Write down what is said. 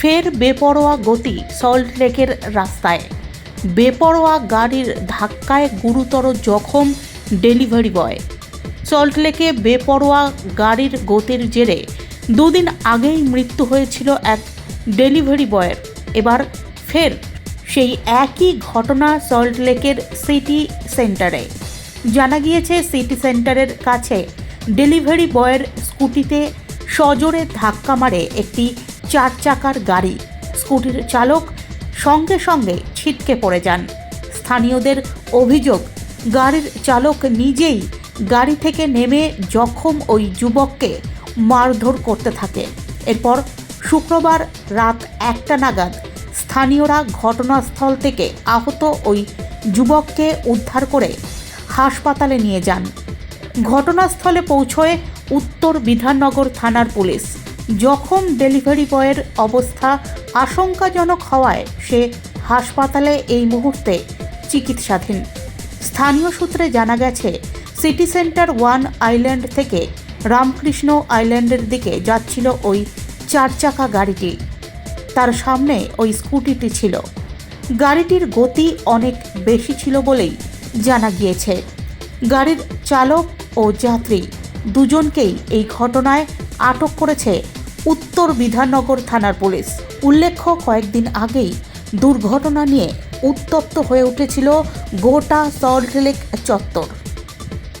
ফের বেপরোয়া গতি সল্টলেকের রাস্তায়। বেপরোয়া গাড়ির ধাক্কায় গুরুতর জখম ডেলিভারি বয়। সল্টলেকে বেপরোয়া গাড়ির গতির জেরে দুদিন আগেই মৃত্যু হয়েছিল এক ডেলিভারি বয়ের। এবার ফের সেই একই ঘটনা সল্টলেকের সিটি সেন্টারে। জানা গিয়েছে, সিটি সেন্টারের কাছে ডেলিভারি বয়ের স্কুটিতে সজোরে ধাক্কা মারে একটি চার চাকার গাড়ি। স্কুটির চালক সঙ্গে সঙ্গে ছিটকে পড়ে যান। স্থানীয়দের অভিযোগ, গাড়ির চালক নিজেই গাড়ি থেকে নেমে জখম ওই যুবককে মারধর করতে থাকে। এরপর শুক্রবার রাত একটা নাগাদ স্থানীয়রা ঘটনাস্থল থেকে আহত ওই যুবককে উদ্ধার করে হাসপাতালে নিয়ে যান। ঘটনাস্থলে পৌঁছয় উত্তর বিধাননগর থানার পুলিশ। জখম ডেলিভারি বয়ের অবস্থা আশঙ্কাজনক হওয়ায় সে হাসপাতালে এই মুহূর্তে চিকিৎসাধীন। স্থানীয় সূত্রে জানা গেছে, সিটি সেন্টার ওয়ান আইল্যান্ড থেকে রামকৃষ্ণ আইল্যান্ডের দিকে যাচ্ছিল ওই চার চাকা গাড়িটি। তার সামনে ওই স্কুটিটি ছিল। গাড়িটির গতি অনেক বেশি ছিল বলেই জানা গিয়েছে। গাড়ির চালক ও যাত্রী দুজনকেই এই ঘটনায় আটক করেছে উত্তর বিধাননগর থানার পুলিশ। উল্লেখ্য, কয়েকদিন আগেই দুর্ঘটনা নিয়ে উত্তপ্ত হয়ে উঠেছিল গোটা সল্টলেক চত্বর।